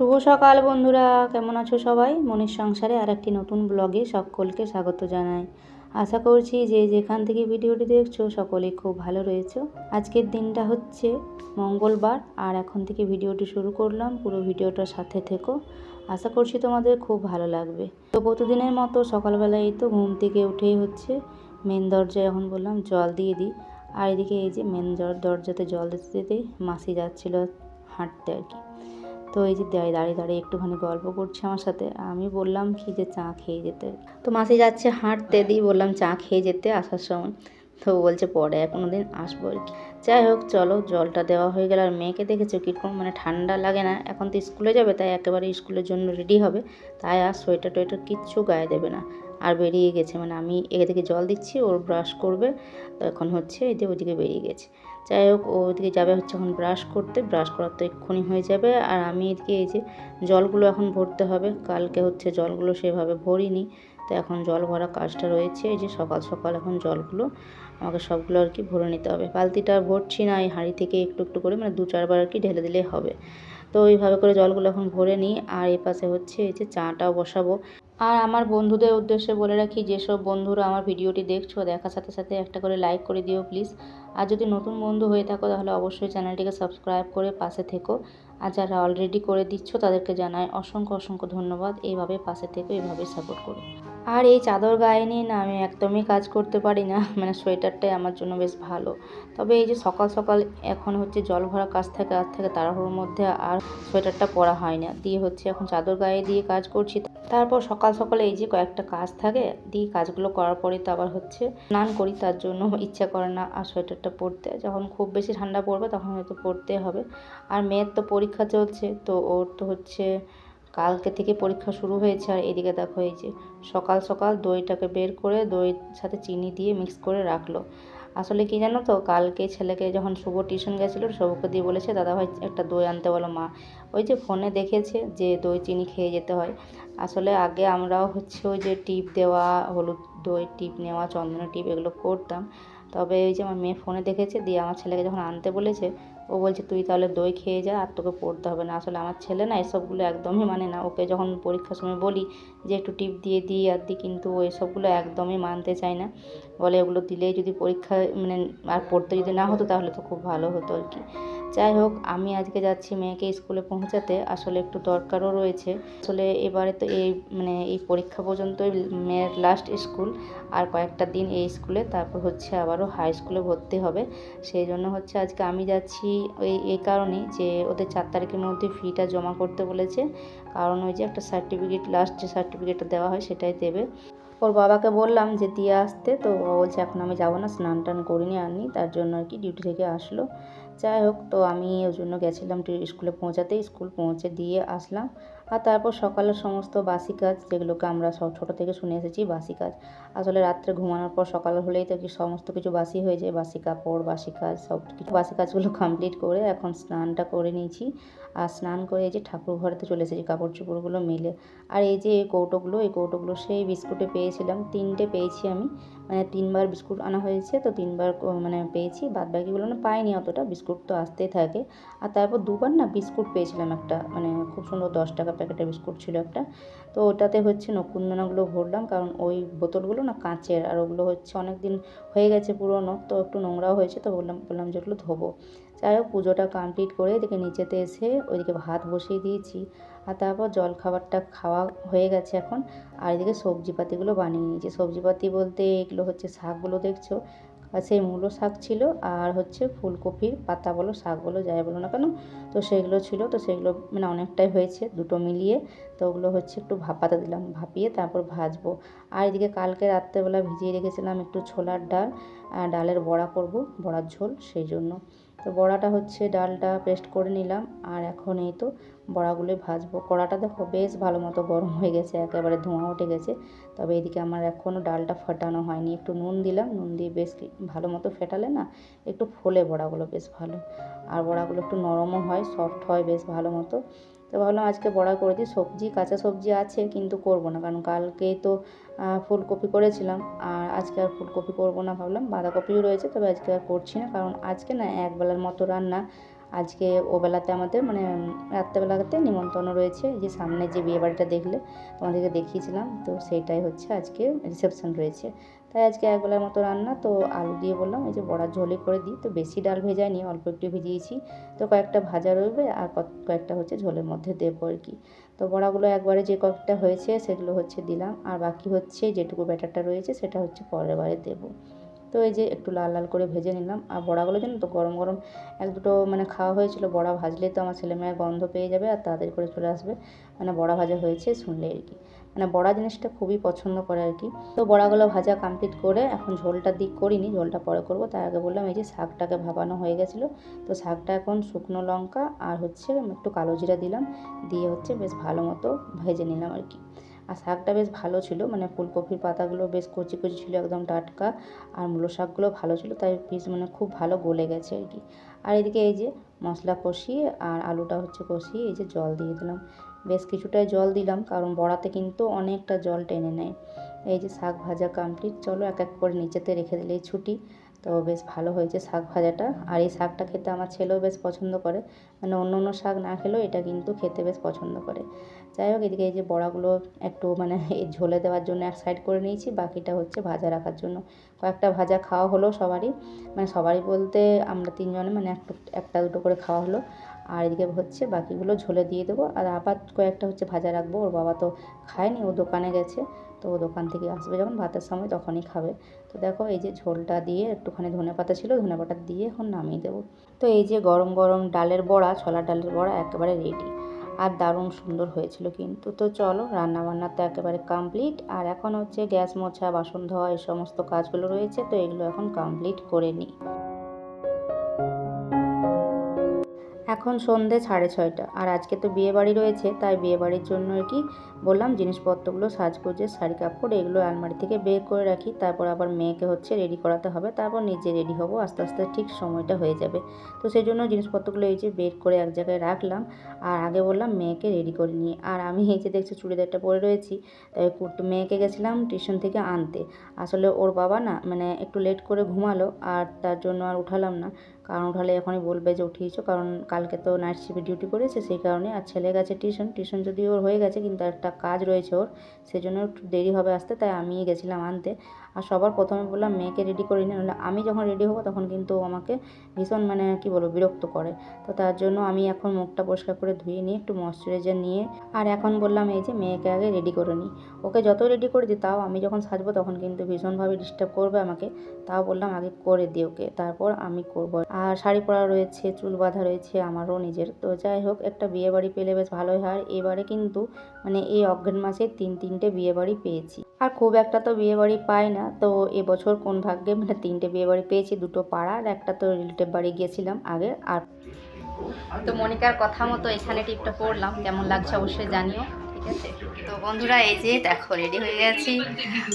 শুভ সকাল বন্ধুরা, কেমন আছো সবাই? মনির সংসারে আর একটি নতুন ব্লগে সকলকে স্বাগত জানাই। আশা করছি যে যেখান থেকে ভিডিওটি দেখছ সকলেই খুব ভালো রয়েছে। আজকের দিনটা হচ্ছে মঙ্গলবার, আর এখন থেকে ভিডিওটি শুরু করলাম, পুরো ভিডিওটার সাথে থেকো। আশা করছি তোমাদের খুব ভালো লাগবে। তো প্রতিদিনের মতো সকালবেলায় তো ঘুম থেকে উঠেই হচ্ছে, মেন দরজায় এখন বললাম জল দিয়ে দিই। আর এদিকে এই যে মেন দরজাতে জল দিতে দিতে মাসি যাচ্ছিল হাঁটতে আর কি। তো এই যে দাঁড়িয়ে দাঁড়িয়ে একটুখানি গল্প করছে আমার সাথে। আমি বললাম কি যে চা খেয়ে যেতে। তো মাসি যাচ্ছে হাঁটতে দিই বললাম চা খেয়ে যেতে আসার সময়। তো বলছে পরে কোনো দিন আসব আর কি। যাই হোক, চলো, জলটা দেওয়া হয়ে গেল। আর মেয়েকে দেখেছ কীরকম মানে ঠান্ডা লাগে না? এখন তো স্কুলে যাবে, তাই একেবারে স্কুলের জন্য রেডি হবে। তাই আর সোয়েটার টোয়েটার কিচ্ছু গায়ে দেবে না। আর বেরিয়ে গেছে। মানে আমি একে থেকে জল দিচ্ছি, ওর ব্রাশ করবে। তো এখন হচ্ছে এই যে ওইদিকে বেরিয়ে গেছে। যাই হোক, ও ওইদিকে যাবে হচ্ছে এখন ব্রাশ করতে। ব্রাশ করার তো এক্ষুনি হয়ে যাবে। আর আমি এদিকে এই যে জলগুলো এখন ভরতে হবে। কালকে হচ্ছে জলগুলো সেভাবে ভরিনি। তো এখন জল ভরা কাজটা রয়েছে। এই যে সকাল সকাল এখন জলগুলো আমাকে সবগুলো আর কি ভরে নিতে হবে। বালতিটা ভরছি না, এই হাঁড়ি থেকে একটু একটু করে মানে দু চারবার আর কি ঢেলে দিলেই হবে। তো ওইভাবে করে জলগুলো এখন ভরে নিই। আর এ পাশে হচ্ছে এই যে চাটাও বসাবো। আর আমার বন্ধুদের উদ্দেশ্যে বলে রাখি, যেসব বন্ধুরা আমার ভিডিওটি দেখছ, দেখার সাথে সাথে একটা করে লাইক করে দিও প্লিজ আর যদি নতুন বন্ধু হয়ে থাকো, তাহলে অবশ্যই চ্যানেলটিকে সাবস্ক্রাইব করে পাশে থেকো। আর যারা অলরেডি করে দিচ্ছ, তাদেরকে জানাই অসংখ্য অসংখ্য ধন্যবাদ। এইভাবে পাশে থেকো, এইভাবে সাপোর্ট করো। আর এই চাদর গায়ে নিয়ে না আমি একদমই কাজ করতে পারি না। মানে সোয়েটারটাই আমার জন্য বেশ ভালো। তবে এই যে সকাল সকাল এখন হচ্ছে জল ভরা কাজ থাকে, আর থেকে তাড়াহুড়োর মধ্যে আর সোয়েটারটা পরা হয় না। দিয়ে হচ্ছে এখন চাদর গায়ে দিয়ে কাজ করছি। তারপর সকাল সকালে এই যে কয়েকটা কাজ থাকে, দিয়ে কাজগুলো করার পরে তো আবার হচ্ছে স্নান করি, তার জন্য ইচ্ছা করে না আর সোয়েটারটা পরতে। যখন খুব বেশি ঠান্ডা পড়বে তখন হয়তো পরতে হবে। আর মেয়ের তো পরীক্ষা চলছে, তো ওর তো হচ্ছে কালকে থেকে পরীক্ষা শুরু হয়েছে আর এদিকে দেখো এই যে সকাল সকাল দইটাকে বের করে দইয়ের সাথে চিনি দিয়ে মিক্স করে রাখল। আসলে কি জানো তো, কালকে ছেলেকে যখন শুভ টিউশন গেছিল, শুভকে দিয়ে বলেছে দাদাভাই একটা দই আনতে বলো মা। ওই যে ফোনে দেখেছে যে দই চিনি খেয়ে যেতে হয়। আসলে আগে আমরাও হচ্ছে ওই যে টিপ দেওয়া, হলুদ দই টিপ নেওয়া, চন্দনের টিপ এগুলো করতাম। তবে ওই যে আমার মেয়ে ফোনে দেখেছে, দিয়ে আমার ছেলেকে যখন আনতে বলেছে ও বলছে, তুই তাহলে দই খেয়ে যা, আর তোকে পড়তে হবে না। আসলে আমার ছেলে না এসবগুলো একদমই মানে না। ওকে যখন পরীক্ষার সময় বলি যে, একটু টিপ দিয়ে দিই আর দিই কিন্তু ও এসবগুলো একদমই মানতে চায় না। বলে, ওগুলো দিলেই যদি পরীক্ষা মানে আর পড়তে যদি না হতো, তাহলে তো খুব ভালো হতো আর কি যাই হোক, আমি আজকে যাচ্ছি মেয়েকে স্কুলে পৌঁছাতে। আসলে একটু দরকারও রয়েছে। আসলে এবারে তো এই মানে এই পরীক্ষা পর্যন্তই মেয়ের লাস্ট স্কুল আর কয়েকটা দিন এই স্কুলে তারপর হচ্ছে আবারও হাই স্কুলে ভর্তি হবে। সেই জন্য হচ্ছে আজকে আমি যাচ্ছি ওই এই কারণেই যে ওদের চার তারিখের মধ্যে ফিটা জমা করতে বলেছে। কারণ ওই যে একটা সার্টিফিকেট লাস্ট যে সার্টিফিকেটটা দেওয়া হয়, সেটাই দেবে। ওর বাবাকে বললাম যে, দিয়ে আসতে। তো বলছে, এখন আমি যাব না স্নান টান করিনি আনি তার জন্য আর কি ডিউটি থেকে আসলো। যাই হোক, তো আমি ওই জন্য গেছিলাম স্কুলে পৌঁছাতে। স্কুল পৌঁছে দিয়ে আসলাম। আর তারপর সকালের সমস্ত বাসি কাজ, যেগুলোকে আমরা সব ছোটো থেকে শুনে এসেছি, বাসি কাজ। আসলে রাত্রে ঘুমানোর পর সকাল হলেই তো কি সমস্ত কিছু বাসি হয়ে যায়। বাসি কাপড়, বাসি কাজ, সব কিছু। বাসি কাজগুলো কমপ্লিট করে এখন স্নানটা করে নিয়েছি। আর স্নান করে এই যে ঠাকুর ঘরেতে চলে এসেছি কাপড় চোপড়গুলো মেলে। আর এই যে এই কৌটোগুলো এই কৌটোগুলো সেই বিস্কুটে পেয়েছিলাম। তিনটে পেয়েছি আমি। মানে তিনবার বিস্কুট আনা হয়েছে, তো তিনবার মানে পেয়েছি। বাদ বাকিগুলো না পাইনি অতটা, বিস্কুট তো আসতেই থাকে। আর তারপর দুবার না বিস্কুট পেয়েছিলাম একটা মানে খুব সুন্দর দশ টাকা প্যাকেটের বিস্কুট ছিল একটা। তো ওটাতে হচ্ছে নকুনদানাগুলো ভরলাম, কারণ ওই বোতলগুলো না কাঁচের, আর ওগুলো হচ্ছে অনেক দিন হয়ে গেছে পুরনো, তো একটু নোংরাও হয়েছে, তো বললাম বললাম যে ওগুলো ধোবো। যাই হোক, পুজোটা কমপ্লিট করে এদিকে নিচেতে এসে ওইদিকে ভাত বসিয়ে দিয়েছি। আর তারপর জল খাবারটা খাওয়া হয়ে গেছে এখন। আর এদিকে সবজিপাতিগুলো বানিয়ে নিয়েছি। সবজিপাতি বলতে এগুলো হচ্ছে শাকগুলো দেখছ? সেই মূলো শাক ছিল আর হচ্ছে ফুলকপির পাতা বলো, শাক বলো, যাই বলো না কেন, তো সেগুলো ছিল। তো সেগুলো মানে অনেকটাই হয়েছে দুটো মিলিয়ে। তো ওগুলো হচ্ছে একটু ভাপাতে দিলাম, ভাপিয়ে তারপর ভাজবো। আর এদিকে কালকে রাত্রেবেলা ভিজিয়ে রেখেছিলাম একটু ছোলার ডাল ডালের বড়া করব, বড়ার ঝোল সেই জন্য। তো বড়াটা হচ্ছে ডালটা পেস্ট করে নিলাম। আর এখন এই তো বড়াগুলো ভাজবো। কড়াটা দেখো বেশ ভালো মতো গরম হয়ে গেছে, একেবারে ধোঁয়া উঠে গেছে। তবে এদিকে আমার এখনও ডালটা ফাটানো হয়নি। একটু নুন দিলাম, নুন দিয়ে বেশ ভালো মতো ফেটালে না একটু ফোলে বড়াগুলো বেশ ভালো। আর বড়াগুলো একটু নরমও হয়, সফট হয় বেশ ভালো মতো। তো ভাবলাম আজকে বড়া করে দিই। সবজি, কাঁচা সবজি আছে, কিন্তু করব না। কারণ কালকে তো ফুলকপি করেছিলাম। আর আজকে আর ফুলকপি করব না ভাবলাম। বাঁধাকপিও রয়েছে, তবে আজকে আর করছি না। কারণ আজকে না একবেলার মতো রান্না। আজকে ও বেলাতে আমাদের মানে রাত্রেবেলাতে নিমন্ত্রণ রয়েছে। যে সামনে যে বিয়ে বাড়িটা দেখলে তোমাদেরকে দেখিয়েছিলাম। তো সেইটাই হচ্ছে আজকে রিসেপশন রয়েছে। তাই আজকে একবেলার মতো রান্না, তো আলু দিয়ে বললাম, এই যে বড়ার ঝোলে করে দিই, তো বেশি ডাল ভেজাইনি অল্প একটু ভিজিয়েছি। তো কয়েকটা ভাজা রইবে, আর কয়েকটা হচ্ছে ঝোলের মধ্যে দেবো আর কি। তো বড়াগুলো একবারে যে কয়েকটা হয়েছে, সেগুলো হচ্ছে দিলাম, আর বাকি হচ্ছে যেটুকু ব্যাটারটা রয়েছে, সেটা হচ্ছে পরের বারে দেবো। তো এই যে একটু লাল লাল করে ভেজে নিলাম। আর বড়াগুলো জানো তো, গরম গরম এক দুটো মানে খাওয়া হয়েছিল। বড়া ভাজলেই তো আমার ছেলেমেয়ের গন্ধ পেয়ে যাবে আর তাড়াতাড়ি করে চলে আসবে। মানে বড়া ভাজা হয়েছে শুনলে আর কি। মানে বড়া জিনিসটা খুবই পছন্দ করে আর কি। তো বড়াগুলো ভাজা কমপ্লিট করে এখন ঝোলটা দিক করিনি, ঝোলটা পরে করব। তার আগে বললাম এই যে শাকটাকে ভাপানো হয়ে গেছিল। তো শাকটা এখন শুকনো লঙ্কা আর হচ্ছে একটু কালো জিরা দিলাম। দিয়ে হচ্ছে বেশ ভালো মতো ভেজে নিলাম আর কি। আর শাকটা বেশ ভালো ছিল মানে ফুলকপির পাতাগুলো বেশ কচি কচি ছিল, একদম টাটকা, আর মূলো শাকগুলো ভালো ছিল, তাই পিস মানে খুব ভালো গলে গেছে আর কি। আর এদিকে এই যে মশলা কষিয়ে আর আলুটা হচ্ছে কষিয়ে এই যে জল দিয়ে দিলাম। বেশ কিছুটাই জল দিলাম, কারণ বড়াতে কিন্তু অনেকটা জল টেনে নেয়। এই যে শাক ভাজা কমপ্লিট চলো এক এক করে নিচেতে রেখে দিলেই ছুটি। তো বেশ ভালো হয়েছে শাক ভাজাটা। আর এই শাকটা খেতে আমার ছেলেও বেশ পছন্দ করে। মানে অন্য অন্য শাক না খেলেও এটা কিন্তু খেতে বেশ পছন্দ করে। যাই হোক, এদিকে এই যে বড়াগুলো একটু মানে এই ঝোলে দেওয়ার জন্য এক সাইড করে নিয়েছি, বাকিটা হচ্ছে ভাজা রাখার জন্য। কয়েকটা ভাজা খাওয়া হলো সবারই। মানে সবারই বলতে আমরা তিনজনে মানে একটু, একটা দুটো করে খাওয়া হলো। আর এদিকে হচ্ছে বাকিগুলো ঝোলে দিয়ে দেবো। আর আবার কয়েকটা হচ্ছে ভাজা রাখব। ওর বাবা তো খায়নি, ও দোকানে গেছে। তো দোকান থেকে আসবে যখন, ভাতের সময় তখনই খাবে। তো দেখো এই যে ঝোলটা দিয়ে একটুখানি ধনে পাতা ছিল, ধনে পাতা দিয়ে এখন নামিয়ে দেবো। তো এই যে গরম গরম ডালের বড়া ছোলা ডালের বড়া একেবারে রেডি আর দারুণ সুন্দর হয়েছিল কিন্তু। তো চলো রান্না বান্না তো একেবারে কমপ্লিট আর এখন হচ্ছে গ্যাস মোছা, বাসন ধোয়া, এই সমস্ত কাজগুলো রয়েছে। তো এগুলো এখন কমপ্লিট করে নিই। এখন সন্ধে সাড়ে ছয়টা। আর আজকে তো বিয়ে বাড়ি রয়েছে, তাই বিয়ে বাড়ির জন্য আর কি বললাম, জিনিসপত্রগুলো সাজগোজের শাড়ি কাপড়, এগুলো আলমারি থেকে বের করে রাখি। তারপর আবার মেয়েকে হচ্ছে রেডি করাতে হবে, তারপর নিজে রেডি হব, আস্তে আস্তে ঠিক সময়টা হয়ে যাবে। তো সেই জন্য জিনিসপত্রগুলো এই যে বের করে এক জায়গায় রাখলাম, আর আগে বললাম মেয়েকে রেডি করে নিয়ে আর আমি এই যে দেখছি চুড়িদারটা পরে রয়েছি, তাই কুর্তি মেয়েকে গেছিলাম টিউশন থেকে আনতে। আসলে ওর বাবা না মানে একটু লেট করে ঘুমালো, আর তার জন্য আর উঠালাম না। কারণ উঠালে এখনই বলবে যে উঠিয়েছো, কারণ কালকে তো নাইট শিফটে ডিউটি করেছে সেই কারণে আর ছেলে গেছে টিউশন টিউশন যদি ওর হয়ে গেছে কিন্তু একটা কাজ রয়েছে ওর সেই জন্য একটু দেরি হবে আসতে, তাই আমিই গেছিলাম আনতে। আর সবার প্রথমে বললাম মেয়েকে রেডি করি না, নাহলে আমি যখন রেডি হব তখন কিন্তু আমাকে ভীষণ মানে কি বলব বিরক্ত করে। তো তার জন্য আমি এখন মুখটা পরিষ্কার করে ধুয়ে নিয়ে একটু ময়শ্চারাইজার নিয়ে, আর এখন বললাম এই যে মেয়েকে আগে রেডি করে নিই ওকে যত রেডি করে দিই তাও আমি যখন সাজবো তখন কিন্তু ভীষণভাবে ডিস্টার্ব করবে আমাকে, তাও বললাম আগে করে দিই ওকে, তারপর আমি করব। আর শাড়ি পরা রয়েছে, চুল বাঁধা রয়েছে আমারও নিজের। তো যাই হোক, একটা বিয়ে বাড়ি পেলে বেশ ভালোই হয়। এবারে কিন্তু মানে এই অগ্রাণ মাসে তিন তিনটে বিয়ে বাড়ি পেয়েছি। আর খুব একটা তো বিয়ে বাড়ি পাই না। তো এবছর কোন ভাগ্যে মানে তিনটে বিয়ে বাড়ি পেয়েছি, দুটো পাড়া আর একটা তো রিলেটিভ বাড়ি গিয়েছিলাম আগে। আর তো মনিকার কথা মতো এখানে টিপটা পড়লাম। কেমন লাগছে অবশ্যই জানিও, ঠিক আছে? তো বন্ধুরা, এই যে দেখো রেডি হয়ে গেছি।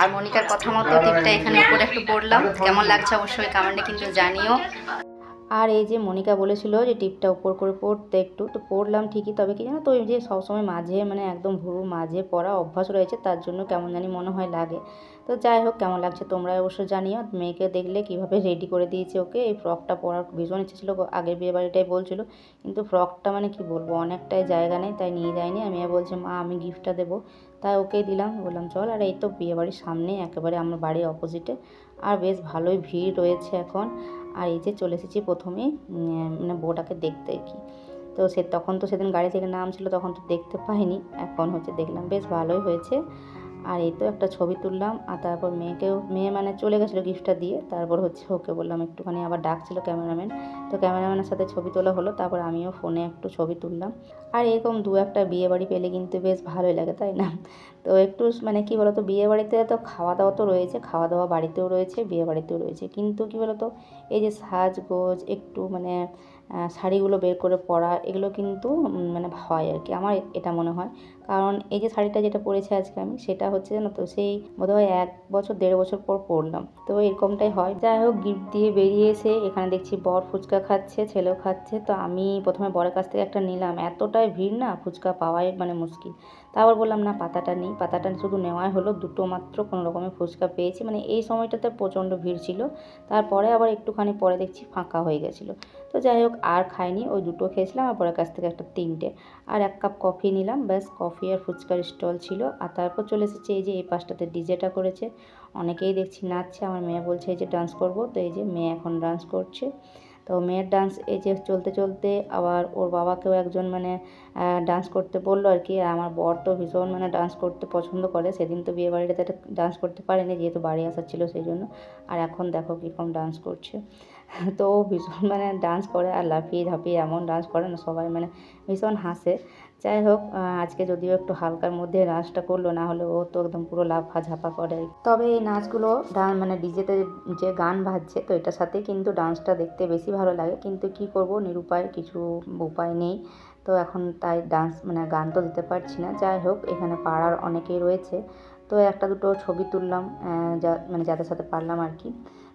আর মনিকার কথা মতো টিপটা এখানে উপরে একটু পড়লাম। কেমন লাগছে অবশ্যই কমেন্টে কিন্তু জানিও। আর এই যে মনিকা বলেছিল যে টিপটা উপর করে পড়তে একটু, তো পড়লাম ঠিকই, তবে কি জানো তো, ওই যে সবসময় মাঝে মানে একদম ভুরু মাঝে পড়া অভ্যাস রয়েছে, তার জন্য কেমন জানি মনে হয় লাগে। তো যাই হোক, কেমন লাগছে তোমরা অবশ্য জানিও, মেয়েকে দেখলে কীভাবে রেডি করে দিয়েছে ওকে, এই ফ্রকটা পরার ভীষণ ইচ্ছে ছিল, আগের বিয়ে বাড়িটাই বলছিল, কিন্তু ফ্রকটা মানে কি বলব, অনেকটাই জায়গা নেই, তাই নিয়ে যায়নি, আমি বলছে, মা, আমি গিফটটা দেবো। তাই ওকেই দিলাম, বললাম, চল, আর এই তো বিয়ে বাড়ির সামনে একেবারে আমার বাড়ির অপোজিটে আর বেশ ভালোই ভিড় রয়েছে এখন। আর এই যে চলে এসেছি প্রথমে মানে বউটাকে দেখতে কি। তো সে তখন তো সেদিন গাড়ি থেকে নামছিল, তখন তো দেখতে পাইনি। এখন হচ্ছে দেখলাম, বেশ ভালোই হয়েছে। আর এই তো একটা ছবি তুললাম, আর তারপর মেয়েকেও, মেয়ে মানে চলে গেছিল গিফটটা দিয়ে, তারপর হচ্ছে ওকে বললাম একটুখানি আবার ডাকছিল ক্যামেরাম্যান তো ক্যামেরাম্যানের সাথে ছবি তোলা হলো, তারপর আমিও ফোনে একটু ছবি তুললাম। আর এরকম দু একটা বিয়ে বাড়ি পেলে কিন্তু বেশ ভালোই লাগে, তাই না? তো একটু মানে কি বলতো বিয়ে বাড়িতে তো খাওয়া দাওয়া তো রয়েছে খাওয়া দাওয়া বাড়িতেও রয়েছে বিয়ে বাড়িতেও রয়েছে। কিন্তু কি বলতো, এই যে সাজগোজ, একটু মানে শাড়িগুলো বের করে পরা, এগুলো কিন্তু মানে হয় আর কি, আমার এটা মনে হয়। কারণ এই যে শাড়িটা যেটা পরেছি আজকে আমি, সেটা হচ্ছে জানো তো, সেই বোধহয় এক বছর, দেড় বছর পর পরলাম। তো এরকমটাই হয়। যাই হোক, গিফট দিয়ে বেরিয়ে এসে এখানে দেখছি বর ফুচকা খাচ্ছে, ছেলেও খাচ্ছে। তো আমি প্রথমে বরের কাছ থেকে একটা নিলাম। এতটাই ভিড় না, ফুচকা পাওয়াই মানে মুশকিল। তারপর বললাম, না, পাতাটা নেই। পাতাটা শুধু নেওয়াই হলো, দুটো মাত্র কোনো রকমের ফুচকা পেয়েছি। মানে এই সময়টাতে প্রচণ্ড ভিড় ছিল। তারপরে আবার একটুখানি পরে দেখছি ফাঁকা হয়ে গেছিল। তো যাই হোক, আর খাইনি, ওই দুটো খেয়েছিলাম, আর পরের কাছ থেকে একটা তিনটে। আর এক কাপ কফি নিলাম, ব্যাস কফি আর ফুচকার স্টল ছিল, আর তারপর চলে এসেছে এই যে এই পাশটাতে ডিজেটা করেছে। অনেকেই দেখছি নাচছে, আমার মেয়ে বলছে এই যে ডান্স করব, তো এই যে মেয়ে এখন ডান্স করছে। তো মেয়ের ডান্স এই যে চলতে চলতে আবার ওর বাবাকেও একজন মানে ডান্স করতে বলল আর কি আমার বর তো ভীষণ মানে ডান্স করতে পছন্দ করে। সেদিন তো বিয়ে বাড়িতে ডান্স করতে পারেনি, যেহেতু বাড়ি আসার ছিল সেই জন্য। আর এখন দেখো কীরকম ডান্স করছে। তো ভীষণ মানে ডান্স করে আর লাফিয়ে ঝাঁপিয়ে এমন ডান্স করে না, সবাই মানে ভীষণ হাসে। যাই হোক আজকে যদিও একটু হালকার মধ্যে নাচটা করল, না হলে ও তো একদম পুরো লাফা ঝাপা করে। তবে এই নাচগুলো ডান মানে ডিজেতে যে গান বাজছে, তো এটার সাথে কিন্তু ডান্সটা দেখতে বেশি ভালো লাগে। কিন্তু কি করব, নিরুপায় কিছু উপায় নেই। তো এখন তাই ডান্স মানে গান তো দিতে পারছি না। যাই হোক, এখানে পাড়ার অনেকেই রয়েছে। তো একটা দুটো ছবি তুললাম যা মানে যাদের সাথে পারলাম আর কি।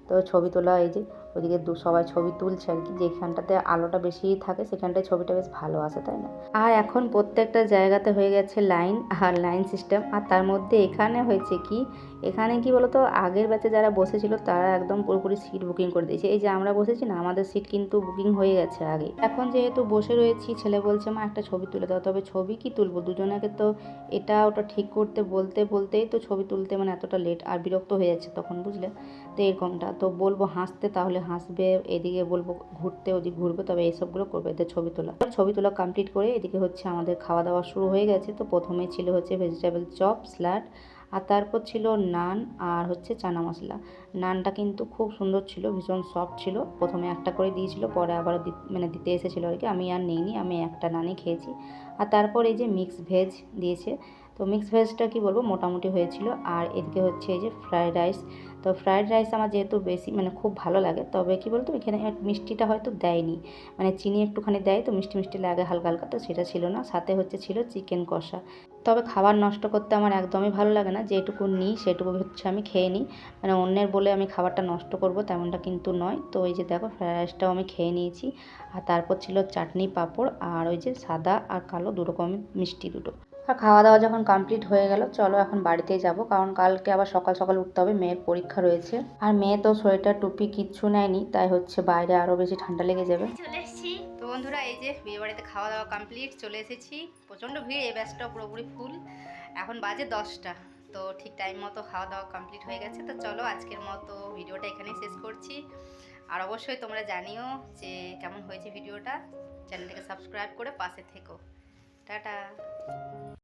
তো ছবি তোলা এই যে ওইদিকে দু সবাই ছবি তুলছে আর কি, যেখানটাতে আলোটা বেশি থাকে সেখানটায় ছবিটা বেশ ভালো আসে তাই না? আর এখন প্রত্যেকটা জায়গাতে হয়ে গেছে লাইন আর লাইন সিস্টেম। আর তার মধ্যে এখানে হয়েছে কি, এখানে কি বলতো, আগের ব্যাচে যারা বসেছিল তারা একদম পুরোপুরি সিট বুকিং করে দিয়েছে। এই যে আমরা বসেছি না, আমাদের সিট কিন্তু বুকিং হয়ে গেছে আগে। এখন যেহেতু বসে রয়েছি, ছেলে বলছে, মা, একটা ছবি তুলে দাও। তবে ছবি কি তুলবো? দুজনাকে তো এটা ওটা ঠিক করতে, বলতে, বলতেই তো ছবি তুলতে মানে এতটা লেট আর বিরক্ত হয়ে যাচ্ছে তখন, বুঝলে? তো এরকমটা। তো বলব হাসতে তাহলে হাসবে, এদিকে বলব ঘুরতে, ওদিকে ঘুরবে, তবে এইসবগুলো করবে, এদের ছবি তোলা। ছবি তোলা কমপ্লিট করে এদিকে হচ্ছে আমাদের খাওয়া দাওয়া শুরু হয়ে গেছে। তো প্রথমে ছিল হচ্ছে ভেজিটেবল চপ স্যালাড আর তারপর ছিল নান আর হচ্ছে চানা মশলা। নানটা কিন্তু খুব সুন্দর ছিল, ভীষণ সফট ছিল। প্রথমে একটা করে দিয়েছিল, পরে আবার মানে দিতে এসেছিল আর কি। আমি আর নিইনি, আমি একটা নানই খেয়েছি। আর তারপর এই যে মিক্স ভেজ দিয়েছে। তো মিক্স ভেজটা কি বলব, মোটামুটি হয়েছিল। আর এদিকে হচ্ছে এই যে ফ্রায়েড রাইস তো ফ্রায়েড রাইস আমার যেহেতু বেশি মানে খুব ভালো লাগে, তবে কি বলতো, এখানে মিষ্টিটা হয়তো দেয়নি। মানে চিনি একটুখানি দেয় তো, মিষ্টি মিষ্টি লাগে হালকা হালকা, তো সেটা ছিল না। সাথে হচ্ছে ছিল চিকেন কষা। তবে খাবার নষ্ট করতে আমার একদমই ভালো লাগে না, যেটুকু নিই সেটুকু হচ্ছে আমি খেয়ে নিই। মানে অন্যের বলে আমি খাবারটা নষ্ট করব তেমনটা কিন্তু নয়। তো এই যে দেখো ফ্রায়েড রাইসটাও আমি খেয়ে নিয়েছি। আর তারপর ছিল চাটনি পাঁপড়, আর ওই যে সাদা আর কালো দু রকমের মিষ্টি দুটো। খাওয়া দাওয়া যখন কমপ্লিট হয়ে গেল চলো এখন বাড়িতেই যাব। কারণ কালকে আবার সকাল সকাল উঠতে হবে মেয়ের পরীক্ষা রয়েছে। আর মেয়ে তো সোয়েটার টুপি কিচ্ছু নেয়নি তাই হচ্ছে বাইরে আরও বেশি ঠান্ডা লেগে যাবে। চলে এসেছি। তো বন্ধুরা এই যে বিয়ে বাড়িতে খাওয়া দাওয়া কমপ্লিট চলে এসেছি। প্রচণ্ড ভিড় এই ব্যাচটা পুরোপুরি ফুল এখন বাজে দশটা তো ঠিক টাইম মতো খাওয়া দাওয়া কমপ্লিট হয়ে গেছে। তো চলো আজকের মতো ভিডিওটা এখানেই শেষ করছি। আর অবশ্যই তোমরা জানিও যে কেমন হয়েছে ভিডিওটা। চ্যানেলটাকে সাবস্ক্রাইব করে পাশে থেকো। টাটা।